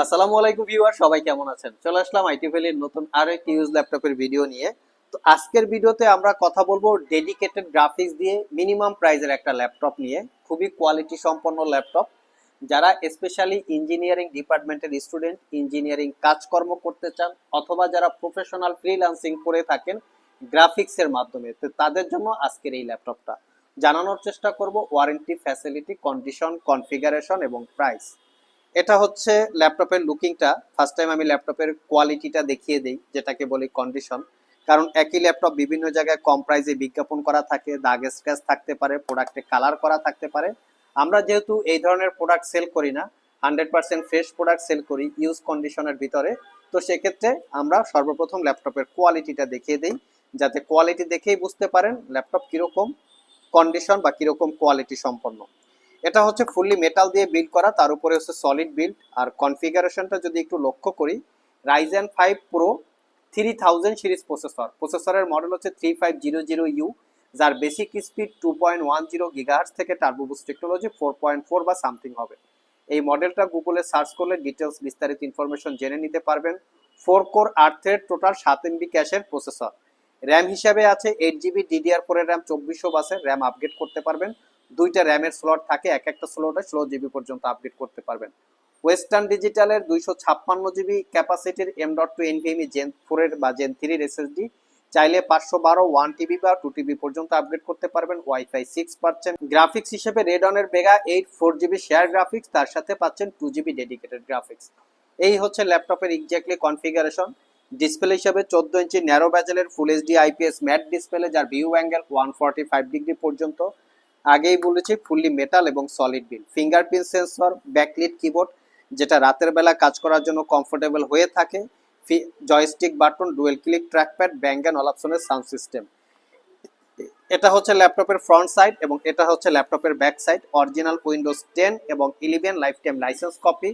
আসসালামু আলাইকুম ভিউয়ার, সবাই কেমন আছেন? চলে আসলাম আইটি ভ্যালির নতুন আরও একটি ইউজ ল্যাপটপের ভিডিও নিয়ে। তো আজকের ভিডিওতে আমরা কথা বলব ডেডিকেটেড গ্রাফিক্স দিয়ে মিনিমাম প্রাইজের একটা ল্যাপটপ নিয়ে। খুবই কোয়ালিটি সম্পন্ন ল্যাপটপ যারা স্পেশালি ইঞ্জিনিয়ারিং ডিপার্টমেন্টের স্টুডেন্ট ইঞ্জিনিয়ারিং কাজকর্ম করতে চান, অথবা যারা প্রফেশনাল ফ্রিল্যান্সিং করে থাকেন গ্রাফিক্সের মাধ্যমে, তো তাদের জন্য আজকের এই ল্যাপটপটা জানানোর চেষ্টা করব ওয়ারেন্টি ফ্যাসিলিটি কন্ডিশন কনফিগারেশন এবং প্রাইস এটা হচ্ছে ল্যাপটপের লুকিংটা। ফার্স্ট টাইম আমি ল্যাপটপের কোয়ালিটিটা দেখিয়ে দিই, যেটাকে বলি কন্ডিশন কারণ একই ল্যাপটপ বিভিন্ন জায়গায় কম প্রাইসে বিজ্ঞাপন করা থাকে, দাগ স্ক্র্যাচ থাকতে পারে প্রোডাক্টে কালার করা থাকতে পারে। আমরা যেহেতু এই ধরনের প্রোডাক্ট সেল করি না hundred percent fresh product sale করি ইউজ কন্ডিশনের ভিতরে, তো সেক্ষেত্রে আমরা সর্বপ্রথম ল্যাপটপের কোয়ালিটিটা দেখিয়ে দিই। যাতে কোয়ালিটি দেখেই বুঝতে পারেন ল্যাপটপ কীরকম কন্ডিশন বা কীরকম কোয়ালিটি সম্পন্ন। এটা হচ্ছে ফুললি মেটাল দিয়ে বিল্ড করা, তার উপরে হচ্ছে সলিড বিল্ড আর কনফিগারেশনটা যদি একটু লক্ষ্য করি Ryzen five pro three thousand series processor প্রসেসরের মডেল হচ্ছে three five zero zero U যার basic speed two point one zero gigahertz থেকে turbo boost technology four point four বা সামথিং হবে। এই মডেলটা গুগলে সার্চ করলে ডিটেলস বিস্তারিত ইনফরমেশন জেনে নিতে পারবেন। ফোর কোর আট টোটাল সাত এমবি ক্যাশের প্রসেসর র্যাম হিসাবে আছে এইট জিবি ডিডিআর ফোরের র্যাম চব্বিশশো বাসের র্যাম আপগ্রেড করতে পারবেন। দুইটা র্যামের স্লট থাকে, এক একটা স্লটে ষোলো জিবি পর্যন্ত আপডেট করতে পারবেন। ওয়েস্টার্ন ডিজিটালের দুইশো ছাপ্পান্ন GB ক্যাপাসিটির M dot two NVMe Gen ফোরের বা জেন থ্রির এসএসডি চাইলে পাঁচশো বারো ওয়ান টিবি বা টু টিবি পর্যন্ত আপগ্রেড করতে পারবেন ওয়াইফাই সিক্স পাচ্ছেন। গ্রাফিক্স হিসেবে রেডনের Vega eight four GB share graphics তার সাথে পাচ্ছেন টু জিবি ডেডিকেটেড গ্রাফিক্স এই হচ্ছে ল্যাপটপের এক্স্যাক্টলি কনফিগারেশন ডিসপ্লে হিসাবে চোদ্দ ইঞ্চি narrow ব্যাজেলের full HD IPS matte display যার view angle one forty five degree পর্যন্ত। আগেই বলেছি ফুললি মেটাল এবং solid build fingerprint sensor backlit keyboard যেটা রাতের বেলা কাজ করার জন্য কমফোর্টেবল হয়ে থাকে। Joystick button dual click trackpad Bang and অলাপসনের sound system এটা হচ্ছে ল্যাপটপের ফ্রন্ট সাইড এবং এটা হচ্ছে ল্যাপটপের back side original Windows ten এবং eleven life time license copy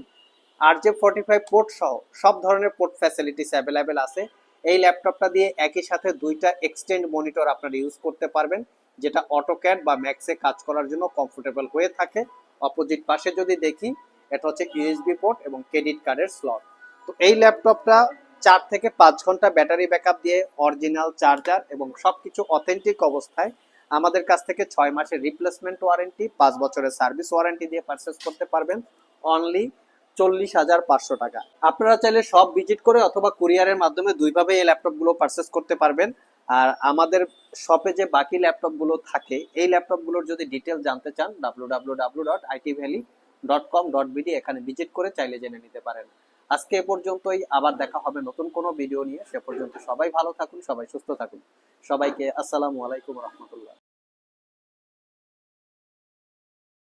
আর যে ফোর্টি ফাইভ পোর্ট সহ সব ধরনের পোর্ট ফ্যাসিলিটিস অ্যাভেলেবেল আছে। এই ল্যাপটপটা দিয়ে একই সাথে দুইটা এক্সটেন্ড মনিটর আপনারা ইউজ করতে পারবেন। যেটা অটোক্যাড বা ম্যাক্সে কাজ করার জন্য কমফোর্টেবল হয়ে থাকে। অপোজিট পাশে যদি দেখি, এটা হচ্ছে ইউএসবি পোর্ট এবং ক্রেডিট কার্ডের স্লট তো এই ল্যাপটপটা চার থেকে পাঁচ ঘণ্টা ব্যাটারি ব্যাকআপ দিয়ে অরিজিনাল চার্জার এবং সবকিছু অথেন্টিক অবস্থায় আমাদের কাছ থেকে ছয় মাসের রিপ্লেসমেন্ট ওয়ারেন্টি পাঁচ বছরের সার্ভিস ওয়ারেন্টি দিয়ে পারচেস করতে পারবেন। অনলি চল্লিশ হাজার পাঁচশো টাকা। আপনারা চাইলে সব ভিজিট করে অথবা কুরিয়ারের মাধ্যমে দুইভাবে এই ল্যাপটপগুলো পারচেস করতে পারবেন। আর আমাদের শপে যে বাকি ল্যাপটপগুলো থাকে, এই ল্যাপটপগুলোর যদি ডিটেল জানতে চান W dot IT valley dot com dot এখানে ভিজিট করে চাইলে জেনে নিতে পারেন। আজকে এ পর্যন্তই, আবার দেখা হবে নতুন কোনো ভিডিও নিয়ে। সে পর্যন্ত সবাই ভালো থাকুন, সবাই সুস্থ থাকুন। সবাইকে আসসালামু আলাইকুম রহমতুল্লাহ।